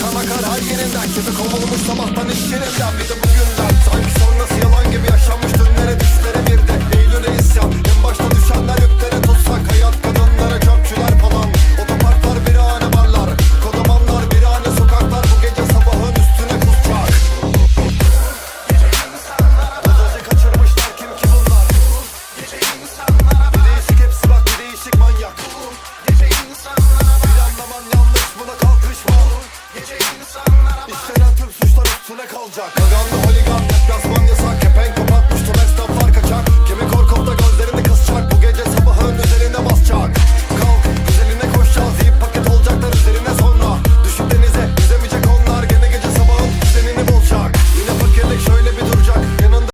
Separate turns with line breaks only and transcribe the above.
Kama kar her yerinden Kimi kovulmuş sabahtan iş yerinden Bir de bugünden alacak Kaganda holigan deplasman